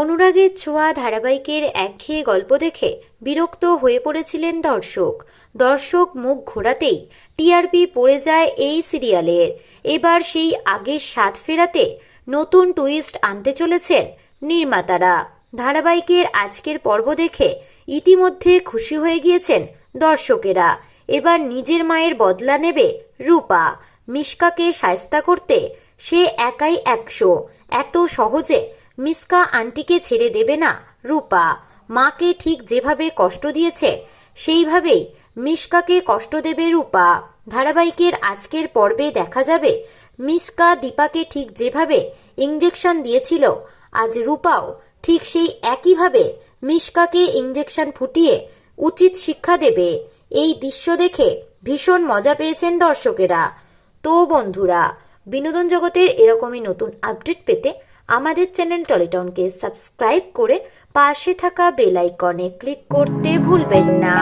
অনুরাগের ছোঁয়া ধারাবাহিকের একঘেয়ে গল্প দেখে বিরক্ত হয়ে পড়েছিলেন দর্শক। দর্শক মুখ ঘোরাতেই টিআরপি পড়ে যায় এই সিরিয়ালের। এবার সেই আগের স্বাদ ফেরাতে নতুন টুইস্ট আনতে চলেছেন নির্মাতারা। ধারাবাহিকের আজকের পর্ব দেখে ইতিমধ্যে খুশি হয়ে গিয়েছেন দর্শকেরা। এবার নিজের মায়ের বদলা নেবে রূপা। মিশকাকে সায়স্তা করতে সে একাই একশো। এত সহজে মিসকা আন্টিকে ছেড়ে দেবে না, রূপা। মাকে ঠিক যেভাবে কষ্ট দিয়েছে, সেইভাবেই মিশকাকে কষ্ট দেবে রূপা। ধারাবাহিকের আজকের পর্বে দেখা যাবে মিশকা দীপাকে ঠিক যেভাবে ইঞ্জেকশন দিয়েছিল, আজ রূপাও ঠিক সেই একইভাবে মিশকাকে ইঞ্জেকশন ফুটিয়ে উচিত শিক্ষা দেবে। এই দৃশ্য দেখে ভীষণ মজা পেয়েছেন দর্শকেরা। তো বন্ধুরা, বিনোদন জগতের এরকমই নতুন আপডেট পেতে আমাদের চ্যানেল টলিটনকে সাবস্ক্রাইব করে পাশে থাকা বেল আইকনে ক্লিক করতে ভুলবেন না।